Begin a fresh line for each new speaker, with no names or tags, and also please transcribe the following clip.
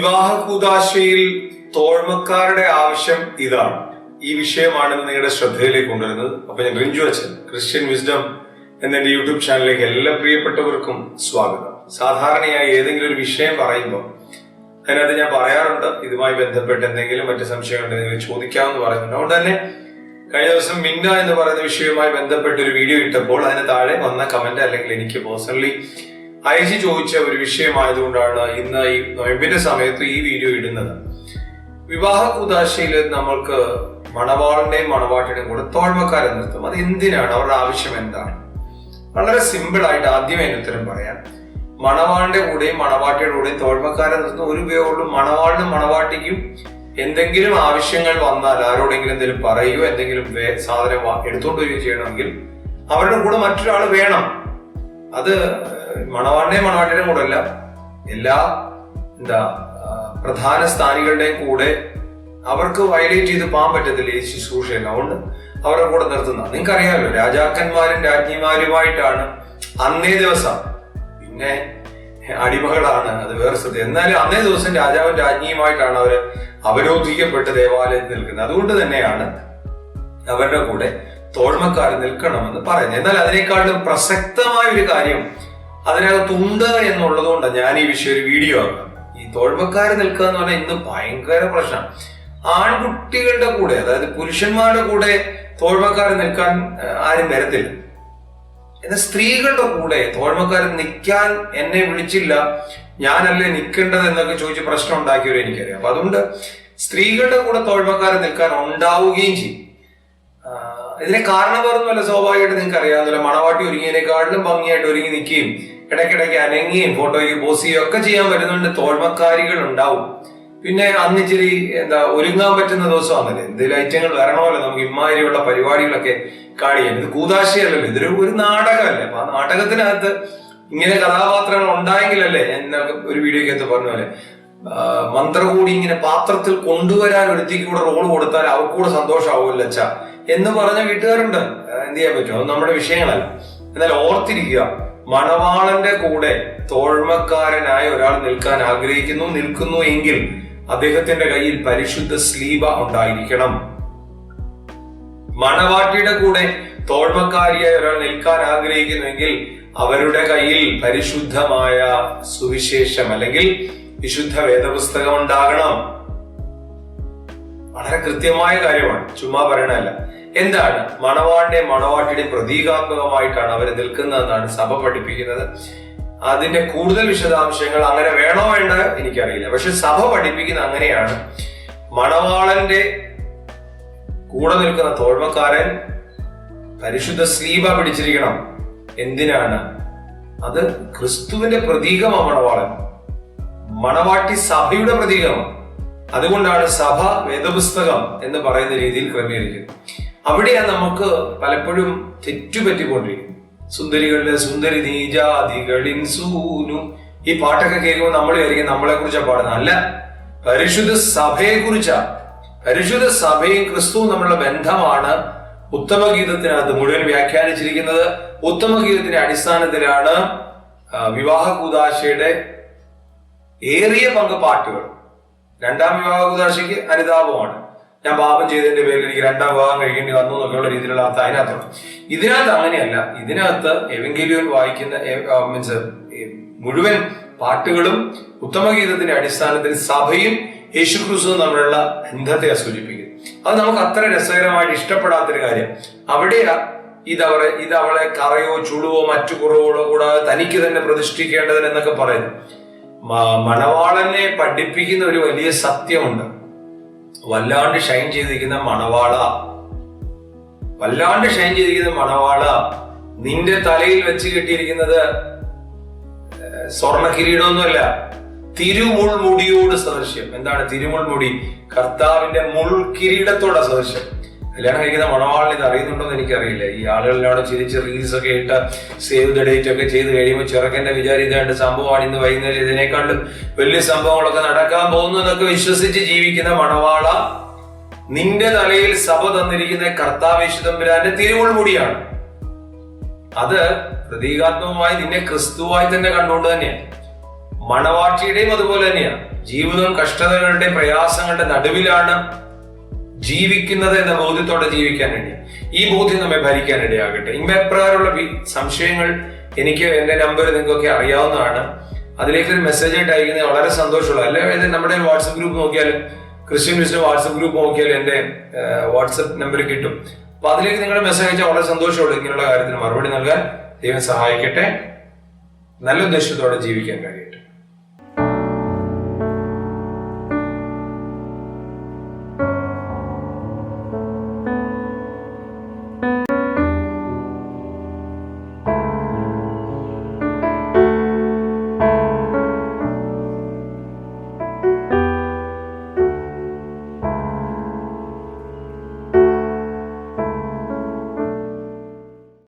വിവാഹ കൂതാശയിൽ തോഴ്മക്കാരുടെ ആവശ്യം ഇതാണ്. ഈ വിഷയമാണ് നിങ്ങളുടെ ശ്രദ്ധയിലേക്ക് കൊണ്ടുവരുന്നത്. അപ്പൊ ഞാൻ റിഞ്ചു അച്ഛൻ ക്രിസ്ത്യൻ വിസ്ഡം എന്ന എന്റെ യൂട്യൂബ് ചാനലിലേക്ക് എല്ലാ പ്രിയപ്പെട്ടവർക്കും സ്വാഗതം. സാധാരണയായി ഏതെങ്കിലും ഒരു വിഷയം പറയുമ്പോൾ അതിനകത്ത് ഞാൻ പറയാറുണ്ട് ഇതുമായി ബന്ധപ്പെട്ട് എന്തെങ്കിലും മറ്റു സംശയം ഉണ്ടെങ്കിൽ ചോദിക്കാമെന്ന് പറയുന്നുണ്ട്. അതുകൊണ്ട് തന്നെ കഴിഞ്ഞ ദിവസം മിന്ന എന്ന് പറയുന്ന വിഷയവുമായി ബന്ധപ്പെട്ട് ഒരു വീഡിയോ ഇട്ടപ്പോൾ അതിന് താഴെ വന്ന കമന്റ് അല്ലെങ്കിൽ എനിക്ക് പേഴ്സണലി അയച്ചു ചോദിച്ച ഒരു വിഷയമായതുകൊണ്ടാണ് ഇന്ന് ഈ നൊയമ്പിന്റെ സമയത്ത് ഈ വീഡിയോ ഇടുന്നത്. വിവാഹ കൂതാശയിൽ നമ്മൾക്ക് മണവാളിന്റെയും മണവാട്ടിയുടെയും കൂടെ തോഴ്മക്കാരെ നിർത്തും. അത് എന്തിനാണ്? അവരുടെ ആവശ്യം എന്താണ്? വളരെ സിമ്പിൾ ആയിട്ട് ആദ്യമേ ഉത്തരം പറയാം. മണവാളിന്റെ കൂടെയും മണവാട്ടിയുടെ കൂടെയും തോഴ്മക്കാരെ നിർത്തുന്ന ഒരു ഉപയോഗമുള്ളൂ മണവാളിനും മണവാട്ടിക്കും എന്തെങ്കിലും ആവശ്യങ്ങൾ വന്നാൽ ആരോടെങ്കിലും എന്തെങ്കിലും പറയുകയോ എന്തെങ്കിലും സാധനം എടുത്തുകൊണ്ട് വരികയോ ചെയ്യണമെങ്കിൽ അവരുടെ കൂടെ മറ്റൊരാൾ വേണം. അത് മണവാളിന്റെയും മണവാട്ടിയുടെയും കൂടെ അല്ല എല്ലാ എന്താ പ്രധാന സ്ഥാനികളുടെയും കൂടെ അവർക്ക് വയലേറ്റ് ചെയ്ത് പോകാൻ പറ്റത്തില്ല ഈ ശുശ്രൂഷയിൽ അതുകൊണ്ട് അവരുടെ കൂടെ നിർത്തുന്ന നിങ്ങൾക്കറിയാമല്ലോ രാജാക്കന്മാരും രാജ്ഞിമാരുമായിട്ടാണ് അന്നേ ദിവസം പിന്നെ അടിമകളാണ് അത് വേറെ സത്യം എന്നാലും അന്നേ ദിവസം രാജാവും രാജ്ഞിയുമായിട്ടാണ് അവർ അവരോധിക്കപ്പെട്ട് ദേവാലയത്തിൽ നിൽക്കുന്നത്. അതുകൊണ്ട് തന്നെയാണ് അവരുടെ കൂടെ തോഴ്മക്കാർ നിൽക്കണമെന്ന് പറയുന്നത് എന്നാൽ അതിനേക്കാളും പ്രസക്തമായ ഒരു കാര്യം അതിനകത്തുണ്ട് എന്നുള്ളത് കൊണ്ടാണ് ഞാൻ ഈ വിഷയം ഒരു വീഡിയോ ആക്കാം ഈ തോഴ്മക്കാർ നിൽക്കുക എന്ന് പറഞ്ഞാൽ ഇന്ന് ഭയങ്കര പ്രശ്നം. ആൺകുട്ടികളുടെ കൂടെ അതായത് പുരുഷന്മാരുടെ കൂടെ തോഴ്മക്കാർ നിൽക്കാൻ ആരും വരത്തില്ല. എന്നാൽ സ്ത്രീകളുടെ കൂടെ തോഴ്മക്കാരൻ നിൽക്കാൻ എന്നെ വിളിച്ചില്ല ഞാനല്ലേ നിൽക്കേണ്ടത് എന്നൊക്കെ ചോദിച്ച് പ്രശ്നം ഉണ്ടാക്കിയവരെ എനിക്കറിയാം. അപ്പൊ അതുകൊണ്ട് സ്ത്രീകളുടെ കൂടെ തോഴ്മക്കാരൻ നിൽക്കാൻ ഉണ്ടാവുകയും ചെയ്യും. ഇതിനെ കാരണം വേറൊന്നുമല്ല സ്വാഭാവികമായിട്ട് നിങ്ങൾക്ക് അറിയാവുന്നല്ലോ മണവാട്ടി ഒരുങ്ങിയതിനെക്കാട്ടിലും ഭംഗിയായിട്ട് ഒരുങ്ങി നിൽക്കുകയും ഇടയ്ക്കിടയ്ക്ക് അനങ്ങുകയും ഫോട്ടോയ്ക്ക് പോസ് ചെയ്യുകയും ഒക്കെ ചെയ്യാൻ പറ്റുന്നുണ്ട്. തോൽമക്കാരികൾ ഉണ്ടാവും. പിന്നെ അന്ന് ഇച്ചിരി എന്താ ഒരുങ്ങാൻ പറ്റുന്ന ദിവസമാണല്ലേ എന്തെങ്കിലും ഐറ്റങ്ങൾ വരണമല്ലോ. നമുക്ക് ഇമാതിരിയുള്ള പരിപാടികളൊക്കെ കാണിക്കാം ഇത് കൂതാശയല്ലല്ലോ. ഇതൊരു ഒരു നാടകമല്ലേ. അപ്പൊ ആ നാടകത്തിനകത്ത് ഇങ്ങനെ കഥാപാത്രങ്ങൾ ഉണ്ടായെങ്കിലല്ലേ ഞാൻ ഒരു വീഡിയോക്കകത്ത് പറഞ്ഞ പോലെ. ആ, മന്ത്രകൂടി ഇങ്ങനെ പാത്രത്തിൽ കൊണ്ടുവരാൻ ഒരുത്തിക്ക് കൂടെ റോൾ കൊടുത്താൽ അവർക്ക് കൂടെ സന്തോഷമാവുമല്ലോ അച്ഛ എന്ന് പറഞ്ഞ വീട്ടുകാരുണ്ട്. എന്ത് ചെയ്യാൻ പറ്റും? അത് നമ്മുടെ വിഷയങ്ങളല്ല. എന്നാൽ ഓർത്തിരിക്കുക മണവാളന്റെ കൂടെ തോഴ്മക്കാരനായ ഒരാൾ നിൽക്കാൻ ആഗ്രഹിക്കുന്നു നിൽക്കുന്നു എങ്കിൽ അദ്ദേഹത്തിന്റെ കയ്യിൽ പരിശുദ്ധ സ്ലീബ ഉണ്ടായിരിക്കണം. മണവാട്ടിയുടെ കൂടെ തോഴ്മക്കാരിയായ ഒരാൾ നിൽക്കാൻ ആഗ്രഹിക്കുന്നുവെങ്കിൽ അവരുടെ കയ്യിൽ പരിശുദ്ധമായ സുവിശേഷം അല്ലെങ്കിൽ വിശുദ്ധ വേദപുസ്തകം ഉണ്ടാകണം. വളരെ കൃത്യമായ കാര്യമാണ്. ചുമ്മാ പറയണല്ല എന്താണ്? മണവാളിന്റെയും മണവാട്ടിയുടെ പ്രതീകാത്മകമായിട്ടാണ് അവർ നിൽക്കുന്നതെന്നാണ് സഭ പഠിപ്പിക്കുന്നത്. അതിന്റെ കൂടുതൽ വിശദാംശങ്ങൾ അങ്ങനെ വേണോ വേണ്ട എനിക്കറിയില്ല. പക്ഷെ സഭ പഠിപ്പിക്കുന്ന അങ്ങനെയാണ്. മണവാളന്റെ കൂടെ നിൽക്കുന്ന തോഴ്മക്കാരൻ പരിശുദ്ധ സ്ലീബ പിടിച്ചിരിക്കണം. എന്തിനാണ്? അത് ക്രിസ്തുവിന്റെ പ്രതീകമാണ് മണവാളൻ മണവാട്ടി സഭയുടെ പ്രതീകമാണ്. അതുകൊണ്ടാണ് സഭ വേദപുസ്തകം എന്ന് പറയുന്ന രീതിയിൽ ക്രമീകരിക്കുന്നത്. അവിടെയാണ് നമുക്ക് പലപ്പോഴും തെറ്റുപറ്റിക്കൊണ്ടിരിക്കുന്നത്. സുന്ദരികളുടെ സുന്ദരി നീജാതികളിൻ സൂനു. ഈ പാട്ടൊക്കെ കേൾക്കുമ്പോൾ നമ്മൾ വിചാരിക്കും നമ്മളെ കുറിച്ചാണ് പാടുന്നത്. അല്ല പരിശുദ്ധ സഭയെ കുറിച്ചാ പരിശുദ്ധ സഭയും ക്രിസ്തുവും തമ്മിലുള്ള ബന്ധമാണ് ഉത്തമഗീതത്തിനകത്ത് മുഴുവൻ വ്യാഖ്യാനിച്ചിരിക്കുന്നത് ഉത്തമഗീതത്തിന്റെ അടിസ്ഥാനത്തിലാണ് വിവാഹ കൂതാശയുടെ ഏറിയ പങ്ക് പാട്ടുകൾ. രണ്ടാം വിവാഹ കൂതാശയ്ക്ക് അനുതാപമാണ്. ഞാൻ പാപം ചെയ്തതിന്റെ പേരിൽ എനിക്ക് രണ്ടാം വിവാഹം കഴിക്കേണ്ടി വന്നു എന്നൊക്കെയുള്ള രീതിയിലുള്ള അർത്ഥം അതിനകത്തുണ്ട്. ഇതിനകത്ത് അങ്ങനെയല്ല. ഇതിനകത്ത് എവെങ്കിലിയോൻ വായിക്കുന്ന മീൻസ് മുഴുവൻ പാട്ടുകളും ഉത്തമഗീതത്തിന്റെ അടിസ്ഥാനത്തിൽ സഭയും യേശുക്രിസ്തു തമ്മിലുള്ള ബന്ധത്തെ സൂചിപ്പിക്കുന്നു. അത് നമുക്ക് അത്ര രസകരമായിട്ട് ഇഷ്ടപ്പെടാത്തൊരു കാര്യം. അവിടെയാ ഇതവളെ ഇതവളെ കറയോ ചുളുവോ മറ്റു കുറവുകളോ കൂടാതെ തനിക്ക് തന്നെ പ്രതിഷ്ഠിക്കേണ്ടതിന് എന്നൊക്കെ പറയുന്നു. മണവാളനെ പഠിപ്പിക്കുന്ന ഒരു വലിയ സത്യമുണ്ട്. വല്ലാണ്ട് ഷൈൻ ചെയ്തിരിക്കുന്ന മണവാള. വല്ലാണ്ട് ഷൈൻ ചെയ്തിരിക്കുന്ന മണവാള നിന്റെ തലയിൽ വെച്ച് കെട്ടിയിരിക്കുന്നത് സ്വർണ കിരീടമൊന്നുമല്ല തിരുമുൾമുടിയോട് സദൃശ്യം. എന്താണ് തിരുമുൾമുടി കർത്താവിന്റെ മുൾ കിരീടത്തോടെ സദൃശ്യം. കല്യാണം കഴിക്കുന്ന മണവാളിന് ഇത് അറിയുന്നുണ്ടോ എന്ന് എനിക്കറിയില്ല. ഈ ആളുകളിലവിടെ ചിരിച്ച് റീൽസ് ഒക്കെ ഇട്ട് സേവ് ദ ഡേറ്റ് ഒക്കെ ചെയ്ത് കഴിയുമ്പോൾ ചെറുക്കന്റെ വിചാരം ഇതാണ്ട് സംഭവമാണ്. ഇന്ന് വൈകുന്നേരം ഇതിനേക്കാളും വലിയ സംഭവങ്ങളൊക്കെ നടക്കാൻ പോകുന്നു എന്നൊക്കെ വിശ്വസിച്ച് ജീവിക്കുന്ന മണവാള നിന്റെ തലയിൽ സഭ തന്നിരിക്കുന്ന കർത്താവേശുതമ്പുരാന്റെ തിരുമുൾമുടിയാണ് അത് പ്രതീകാത്മകമായി നിന്നെ ക്രിസ്തുവായി തന്നെ കണ്ടുകൊണ്ട് തന്നെയാണ്. മണവാട്ടിയുടെയും അതുപോലെ തന്നെയാണ് ജീവിതം കഷ്ടതകളുടെ പ്രയാസങ്ങളുടെ നടുവിലാണ് ജീവിക്കുന്നത് എന്ന ബോധ്യത്തോടെ ജീവിക്കാൻ വേണ്ടി. ഈ ബോധ്യം നമ്മെ ഭരിക്കാൻ ഇടയാകട്ടെ. ഇപ്രകാരമുള്ള വി- സംശയങ്ങൾ എനിക്ക് എന്റെ നമ്പർ നിങ്ങൾക്കൊക്കെ അറിയാവുന്നതാണ്. അതിലേക്ക് ഒരു മെസ്സേജ് ആയിട്ട് അയക്കുന്നത് വളരെ സന്തോഷമുള്ള അല്ലെ നമ്മുടെ വാട്സപ്പ് ഗ്രൂപ്പ് നോക്കിയാലും ക്രിസ്ത്യൻ മിസ്റ്റർ വാട്സപ്പ് ഗ്രൂപ്പ് നോക്കിയാലും എന്റെ വാട്സപ്പ് നമ്പർ കിട്ടും. അപ്പൊ അതിലേക്ക് നിങ്ങളുടെ മെസ്സേജ് അയച്ചാൽ വളരെ സന്തോഷമുള്ളൂ ഇങ്ങനെയുള്ള കാര്യത്തിന് മറുപടി നൽകാൻ. ദൈവം സഹായിക്കട്ടെ. നല്ല ഉദ്ദേശത്തോടെ ജീവിക്കാൻ കഴിയട്ടെ.